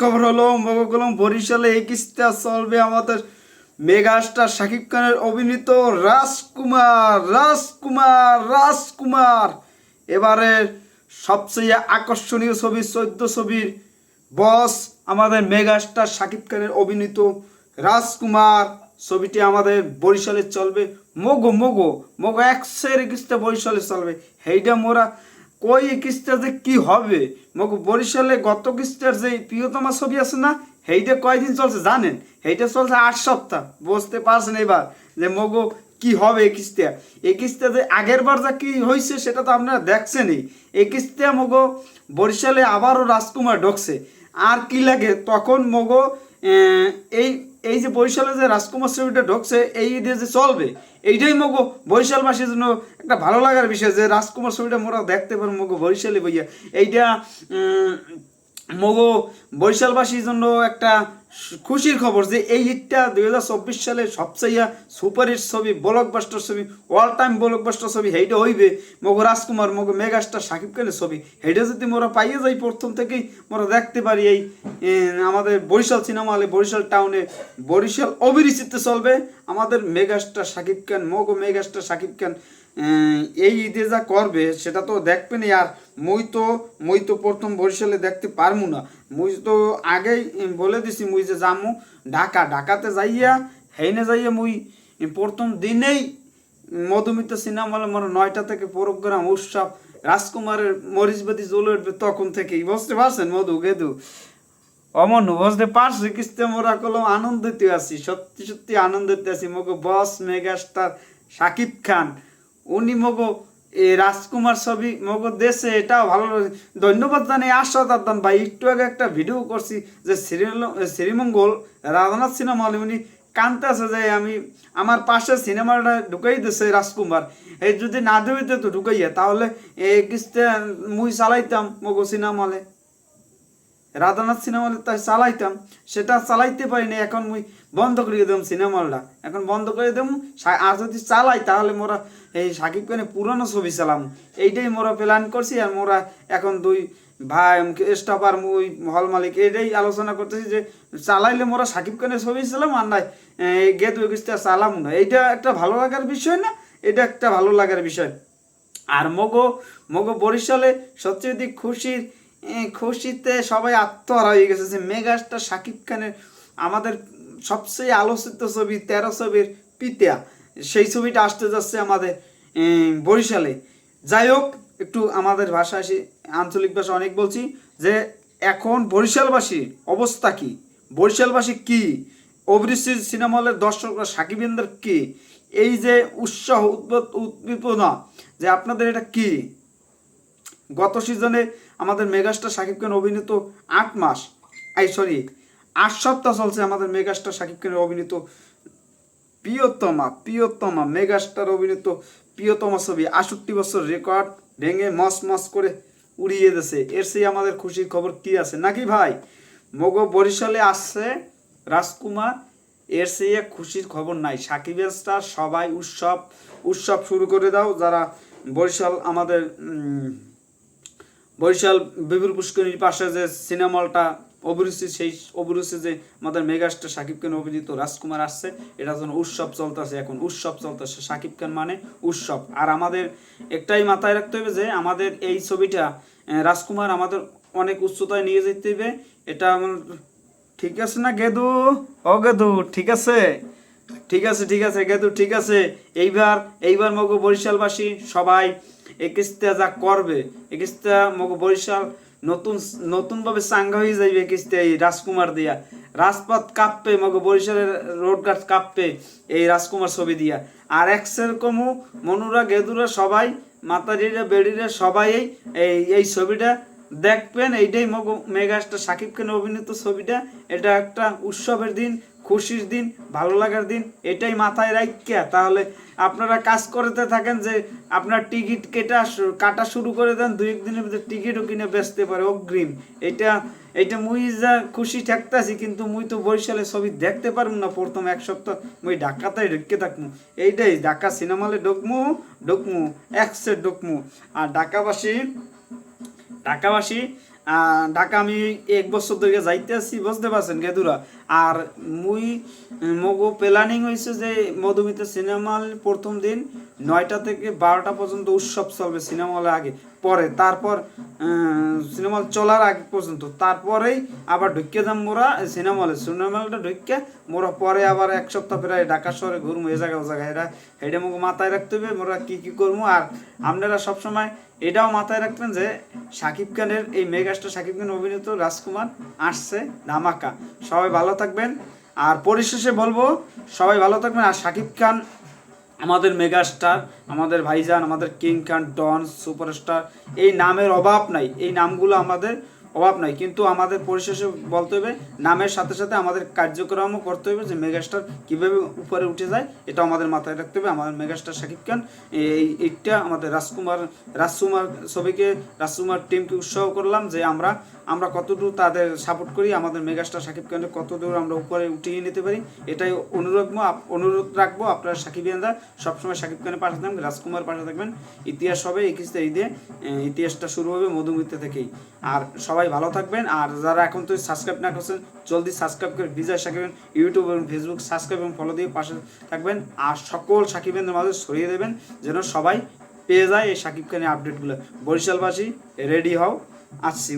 খবর হলো মগকলম বরিশালে এই কিস্তা চলবে আমাদের মেগাস্টার শাকিব খানের অভিনীত রাজকুমার রাজকুমার রাজকুমার। এবারে সবচেয়ে আকর্ষণীয় ছবি, চোদ্দ ছবির বস আমাদের মেগাস্টার শাকিব খানের অভিনীত রাজকুমার। ছবিটি আমাদের বরিশালে চলবে, মগো মগো মগো একশের কিস্তা বরিশালে চলবে। সেইটা মোরা কই কিস্তা যে কি হবে? মগো বরিশালে গত কিস্তার যে প্রিয়তমা ছবি আছে না, সেইটা কয়দিন চলছে জানেন? সেইটা চলছে আট সপ্তাহ। বুঝতে পারছেন এবার যে মগো কি হবে এই কিস্তা এই কিস্তা যে আগের বার যা কি হয়েছে সেটা তো আপনারা দেখছেনই। এই কিস্তা মগো বরিশালে আবারও রাজকুমার ঢুকছে। আর কি লাগে? তখন মগো এই এই যে বরিশালে যে রাজকুমার ছবিটা ঢুকছে, এই ঈদে যে চলবে, এইটাই মগো বরিশালবাসীর জন্য একটা ভালো লাগার বিষয় যে রাজকুমার ছবিটা মোরা দেখতে পারো মগো বরিশালে বইয়া। এইটা মগো বরিশালবাসীর জন্য একটা খুশির খবর যে এই ঈদটা দুই হাজার চব্বিশ সালে সবচেয়ে সুপারহিট ছবি ব্লকবাস্টার ছবি অল টাইম ব্লকবাস্টার ছবি সেইটা হইবে। মগো রাজকুমার, মগো মেগাস্টার সাকিব খানের ছবি সেইটা যদি মোরা পাইয়ে যাই প্রথম থেকেই, মোরা দেখতে পারি এই আমাদের বরিশাল সিনেমা হলে বরিশাল টাউনে বরিশাল অবিরচিতে চলবে। আমাদের মেগাস্টার সাকিব খান, মগো মেগাস্টার সাকিব খান এই ঈদে যা করবে, সেটা তো দেখবেনই আর মুই তো মুই তো প্রথম বরিশালে দেখতে পারমু না। মুই তো আগেই বলে দিছি মুই যে যামু ঢাকা। ঢাকাতে যাইয়া, হেইনে যাইয়া মুই প্রথম দিনেই মধুমিতা সিনেমা হলে মোর নয়টা থেকে প্রোগ্রাম, উৎসব, রাজকুমারের মরিচবাদি জ্বলে উঠবে তখন থেকেই। বুঝতে পারছেন, মধু, গেদু? অমন বুঝতে পারছি, কিস্তে মোরা কলম আনন্দিত আছি, সত্যি সত্যি আনন্দিত আছি। মগো বস, মেগাস্টার সাকিব খান উনি মগো এই রাজকুমার ছবি, মগো দেশে এটাও ভালো। ধন্যবাদ জানাই আশাদান ভাই, একটু আগে একটা ভিডিও করছি যে শ্রীমঙ্গল রাধানাথ সিনেমা হলে উনি কানতে আছে যে আমি, আমার পাশে সিনেমাটা ঢুকাই দিছে রাজকুমার। এই যদি না দিতে তো ঢুকাইয়া, তাহলে এই কিস্তে মুই চালাইতাম মগো সিনেমা হলে। রাধানাথ সিনেমা হলে তাই চালাইতাম, সেটা চালাইতে পারি পারিনি, এখন মুই বন্ধ করে দেব সিনেমা হলটা এখন বন্ধ করে দেব আর যদি চালাই তাহলে মোরা এই সাকিব খানের পুরনো ছবি চালাম। এইটাই মোরা প্ল্যান করছি আর মোরা এখন দুই ভাই স্টাফ আর মুই হল মালিক এটাই আলোচনা করতেছি যে চালাইলে মোরা সাকিব খানের ছবি চালাম আর নাই, এই গেট উইকিসটা চালাম না। এইটা একটা ভালো লাগার বিষয় না? এটা একটা ভালো লাগার বিষয়। আর মগো মগো বরিশালে সবচেয়ে যদি খুশির খুশিতে সবাই আত্মহারা হয়ে গেছে যে মেগাস্টার শাকিব খানের আমাদের সবচেয়ে আলোচিত ছবি, তেরো ছবির পিতা সেই ছবিটা আসতে যাচ্ছে আমাদের বরিশালে। যাই হোক, একটু আমাদের ভাষা আসি আঞ্চলিক ভাষা অনেক বলছি, যে এখন বরিশালবাসী অবস্থা কি? বরিশালবাসী কি? অভিরুচির সিনেমা হলের দর্শকরা সাকিবেন্দ্র কি? এই যে উৎসাহ উদ্বোধ উদ্দীপনা, যে আপনাদের এটা কি? গত সিজনে আমাদের মেগাস্টার শাকিব খান অভিনীত আট মাস এই সরি, আট সপ্তাহ চলছে আমাদের মেগাস্টার শাকিব খানের অভিনীত প্রিয়তমা প্রিয়তমা, মেগাস্টার অভিনীত প্রিয়তমা ছবি আষট্টি বছর রেকর্ড ভেঙে মস মস করে উড়িয়ে দিয়েছে। এর সেই আমাদের খুশির খবর কি আছে? নাকি ভাই, মগো বরিশালে আসছে রাজকুমার? এর এক খুশির খবর নাই। সাকিবের স্টার সবাই উৎসব উৎসব শুরু করে দাও। যারা বরিশাল আমাদের বরিশাল বিপুল পুষ্করিণীর পাশে যে সিনেমা হলটা অভিরুচি সেই অভিরুচি যে আমাদের মেগাস্টার শাকিব খান অভিনীত রাজকুমার আসছে, এটা যেন উৎসব চলতেছে এখন। উৎসব চলতেছে শাকিব খান মানে উৎসব। আর আমাদের একটাই মাথায় রাখতে হবে যে আমাদের এই ছবিটা রাজকুমার আমাদের অনেক উচ্চতায় নিয়ে যেতে হবে। এটা আমার, ঠিক আছে না গেদু? ও গেদু, ঠিক আছে? ঠিক আছে ঠিক আছে গেদু, ঠিক আছে। এইবার এইবার মগো বরিশালবাসী সবাই একিস্তা যা করবে একিস্তা মগো বরিশাল নতুন, নতুনভাবে চাঙ্গা হয়ে যাইবে কিস্তি এই রাজকুমার দিয়া। রাজপথ কাঁপবে, মগো বরিশালের রোডঘাট কাঁপবে এই রাজকুমার ছবি দিয়া। আর এক কমু মনুরা গেদুরা সবাই মাতারিরা বেড়িরা সবাই এই এই ছবিটা দেখবেন, এইটাই মেগাস্টার সাকিব খানের অভিনীত ছবিটা। এটা একটা উৎসবের দিন, খুশির দিন, ভালো লাগার দিন, এটাই মাথায় রাখিয়া তাহলে আপনারা কাজ করতে থাকেন যে আপনার টিকিট কেটা কাটা শুরু করে দেন, দুই একদিনের ভিতরে টিকিটও কিনে বেচতে পারে অগ্রিম। এটা এটা মুই যা খুশি থাকতেছি কিন্তু মুই তো বরিশালে ছবি দেখতে পারব না। প্রথম এক সপ্তাহ মুই ঢাকাতেই ঢুকে থাকব। এইটাই, ঢাকা সিনেমা হলে ঢুকমু ঢুকমু একসে ঢুকমু আর ঢাকাবাসী ঢাকাবাসী ঢাকা আমি এক বছর ধরে যাইতে আসি বুঝতে পারছেন গেদুরা আর মুই মগো প্ল্যানিং হয়েছে যে মধুমিতা সিনেমা হল প্রথম দিন নয়টা থেকে বারোটা পর্যন্ত উৎসব চলবে সিনেমা হলে আগে, পরে, তারপর সিনেমা হল চলার আগে পর্যন্ত, তারপরেই আবার ঢুকে যাম মোরা সিনেমা হলে, সিনেমা হলটা ঢুকে মোরা পরে আবার এক সপ্তাহ প্রায় ঢাকা শহরে ঘুরবো এ জায়গা ও জায়গায়, এটা এটা মুখ মাথায় রাখতে হবে, মোরা কি কি করব আর আপনারা সবসময় এটাও মাথায় রাখবেন যে শাকিব খানের, এই মেগাস্টার শাকিব খান অভিনীত রাজকুমার আসছে ধামাকা, সবাই ভালো থাকবেন। আর পরিশেষে বলব, সবাই ভালো থাকবেন। আর শাকিব খান আমাদের মেগাস্টার, আমাদের ভাইজান, আমাদের কিং খান, ডন, সুপারস্টার, এই নামের অভাব নাই। এই নামগুলো আমাদের অভাব নাই। কিন্তু আমাদের পরিশেষে বলতে হবে, নামের সাথে সাথে আমাদের কার্যক্রমও করতে হবে যে মেগাস্টার কীভাবে উপরে উঠে যায় এটা আমাদের মাথায় রাখতে হবে। আমাদের মেগাস্টার শাকিব খান, এই এইটা আমাদের রাজকুমার রাজকুমার ছবিকে, রাজকুমার টিমকে উৎসাহ করলাম যে আমরা আমরা কতদূর তাদের সাপোর্ট করি, আমাদের মেগাস্টার শাকিব খানকে কতদূর আমরা উপরে উঠিয়ে নিতে পারি, এটাই অনুরোধ অনুরোধ রাখব আপনারা সাকিবিয়ানরা সবসময় শাকিব খানের পাশে থাকবেন, রাজকুমার পাশে থাকবেন, ইতিহাস হবে একুশ ঈদে ইতিহাসটা শুরু হবে মধুমিতা থেকেই। আর সবাই ভালো থাকবেন, আর যারা এখন তো সাবস্ক্রাইব না করছেন, জলদি সাবস্ক্রাইব করে বিজয় সাকিব ইউটিউব এবং ফেসবুক সাবস্ক্রাইব এবং ফলো দিয়ে পাশে থাকবেন, আর সকল সাকিবের মাঝে ছড়িয়ে দেবেন, যেন সবাই পেয়ে যায় এই সাকিব খানের আপডেটগুলো বরিশালবাসী রেডি হও, আসছি।